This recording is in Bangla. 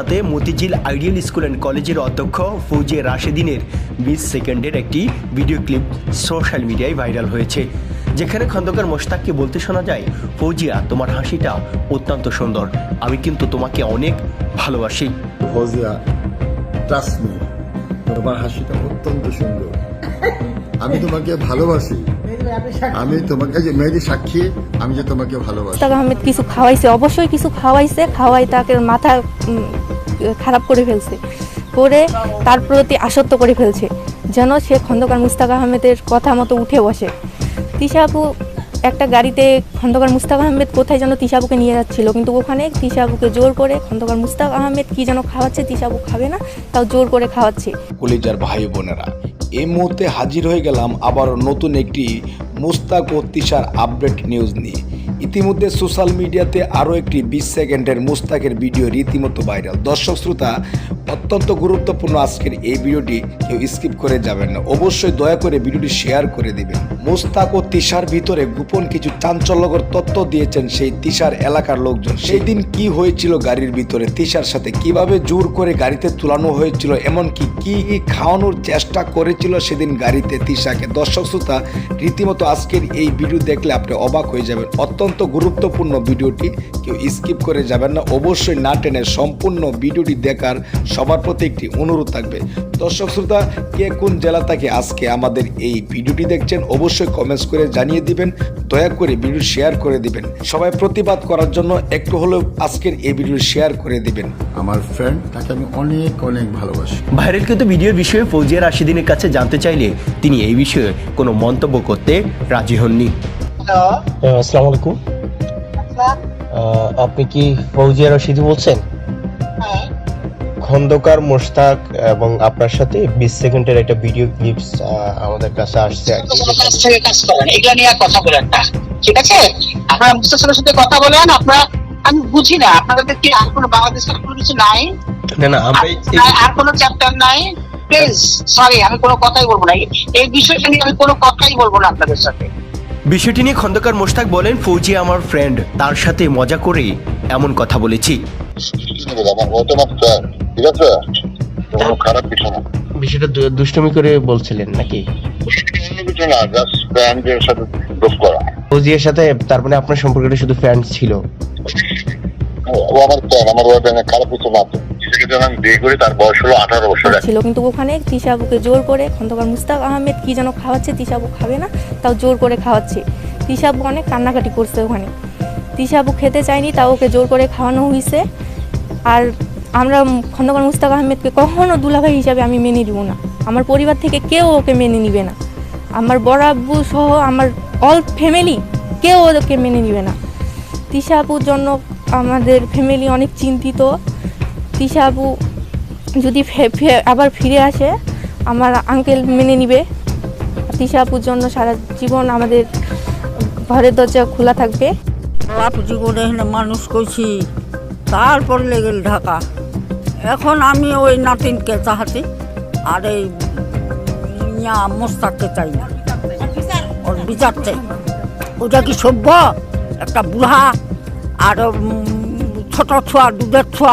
সাথে মতিঝিল আইডিয়াল স্কুল অ্যান্ড কলেজের অধ্যক্ষ ফৌজে রাশেদিনের বিশ সেকেন্ডের একটি ভিডিও ক্লিপ সোশ্যাল মিডিয়ায় ভাইরাল হয়েছে, যেখানে খন্দকার মোশতাককে বলতে শোনা যায়, ফৌজিয়া, তোমার হাসিটা অত্যন্ত সুন্দর। আমি কিন্তু তোমাকে অনেক ভালোবাসি। ফৌজিয়া ট্রাস্ট মি তোমার হাসিটা অত্যন্ত সুন্দর। আমি তোমাকে ভালোবাসি। আমি তোমাকে যে মেহেদি সাক্ষী আমি যে তোমাকে ভালোবাসি। মুস্তাক আহমেদ কিছু খাওয়াইছে অবশ্যই কিছু খাওয়াইছে খাওয়াই তাকে মাথা খারাপ করে ফেলছে। করে তার প্রতি আসক্ত করে ফেলছে যেন সে খন্দকার মুস্তাক আহমেদের কথা মতো উঠে বসে। তিশাবু একটা গাড়িতে খন্দকার মুস্তাক আহমেদ কোথায় যেন তিশাবুকে নিয়ে যাচ্ছিল কিন্তু ওখানে তিশাবুকে জোর করে খন্দকার মুস্তাক আহমেদ কি যেন খাওয়াচ্ছে তিশাবু খাবে না তাও জোর করে খাওয়াচ্ছে। কলিজার ভাই বোনেরা এই মুহূর্তে হাজির হয়ে গেলাম আবার নতুন একটি মুস্তাক ও তিশার আপডেট নিউজ নিয়ে। ইতিমধ্যে সোশ্যাল মিডিয়াতে আরও একটি বিশ সেকেন্ডের মুস্তাকের ভিডিও রীতিমতো ভাইরাল। দর্শক শ্রোতা অত্যন্ত গুরুত্বপূর্ণ আজকের এই ভিডিওটি, কেউ স্কিপ করে যাবেন না। অবশ্যই দয়া করে ভিডিওটি শেয়ার করে দিবেন। মুস্তাক ও তিশার ভিতরে গোপন কিছু চাঞ্চল্যকর তথ্য দিয়েছেন সেই তিশার এলাকার লোকজন। সেই দিন কি হয়েছিল গাড়ির ভিতরে, তিশার সাথে কীভাবে জোর করে গাড়িতে তুলানো হয়েছিল, এমনকি কি কি খাওয়ানোর চেষ্টা করেছিল সেদিন গাড়িতে তিশাকে? দর্শক শ্রোতা, রীতিমতো আজকের এই ভিডিও দেখলে আপনি অবাক হয়ে যাবেন। অত্যন্ত গুরুত্বপূর্ণ ভিডিওটি, কেউ স্কিপ করে যাবেন না। অবশ্যই না টেনে সম্পূর্ণ ভিডিওটি দেখার সবার প্রতি একটি অনুরোধ থাকবে। দর্শক শ্রোতা কে কোন জেলা থেকে আজকে আমাদের এই ভিডিওটি দেখছেন অবশ্যই কমেন্টস করে জানিয়ে দিবেন দয়া করে ভিডিও শেয়ার করে দিবেন। সবাই প্রতিবাদ করার জন্য একটু হলেও আজকের এই ভিডিও শেয়ার করে দিবেন। আমার ফ্রেন্ড তাকে আমি অনেক অনেক ভালোবাসি। ভাইরালকৃত ভিডিওর বিষয়ে ফৌজিয়া রাশিদিনের কাছে জানতে চাইলে তিনি এই বিষয়ে কোনো মন্তব্য করতে রাজি হননি। আহ, আসসালামু আলাইকুম। আচ্ছা। আপনি কি ফৌজিয়া রশিদি বলছেন? হ্যাঁ। খন্দকার মোশতাক এবং আপনার সাথে বিশ সেকেন্ডের একটা ভিডিও ক্লিপস আমাদের কাছে আসছে আর কি। কোনো কাজ থেকে কাজ করেন এগুলো নিয়ে আর কথা বলেন না। ঠিক আছে? আপনারা সাথে কথা বলেন আপনারা আমি বুঝি না আপনাদের কি আর কোনো বাংলাদেশের কোনো কিছু নাই? না না আর- কোনো চ্যাপ্টার নাই? প্লিজ সরি আমি কোনো কথাই বলব না। এই- বিষয়টা নিয়ে আমি কোনো কথাই বলব না আপনাদের সাথে। বিষয়টি নিয়ে খন্দকার মোশতাক বলেন ফৌজিয়া আমার ফ্রেন্ড তার সাথে মজা করে এমন কথা বলেছি। আমার ও তোমার স্যার ঠিক আছে খারাপ কিছু না। বিষয়টা দুষ্টুমি করে বলছিলেন নাকি? কিছু না জাস্ট ফ্রেন্ডের সাথে দোষ করা। ফৌজিয়ার সাথে তার মানে আপনার সম্পর্কটা শুধু ছিল? ও- আমার আমার ওয়াইফ খারাপ কিছু না কিন্তু ওখানে তিশাবুকে জোর করে খন্দকার মুস্তাক আহমেদ কি যেন খাওয়াচ্ছে তিশাবু খাবে না তাও জোর করে খাওয়াচ্ছে। তিশাবু অনেক কান্নাকাটি করছে ওখানে। তিশাবু খেতে চায়নি তাও ওকে জোর করে খাওয়ানো হয়েছে আর আমরা খন্দকার মুস্তাক আহমেদকে কখনো দুলাভাই হিসাবে আমি মেনে দিব না। আমার পরিবার থেকে কেউ ওকে মেনে নিবে না। আমার বড় আব্বু সহ আমার অল ফ্যামিলি কেউ ওকে মেনে নিবে না। তিশা আপুর জন্য আমাদের ফ্যামিলি অনেক চিন্তিত। তিশা যদি আবার ফিরে আসে, আমার আঙ্কেল মেনে নিবে। তিশা আপুর জন্য সারা জীবন আমাদের ঘরের দরজা খোলা থাকবে। জীবনে মানুষ করছি তারপর লেগেল ঢাকা। এখন আমি ওই নাতিনকে চাহাতি, আর এই মোস্তাককে চাই না। ওর বিচার চাই। ওটা কি সভ্য? একটা বুড়া, আর ছোট ছোয়া, দুধের ছোয়া।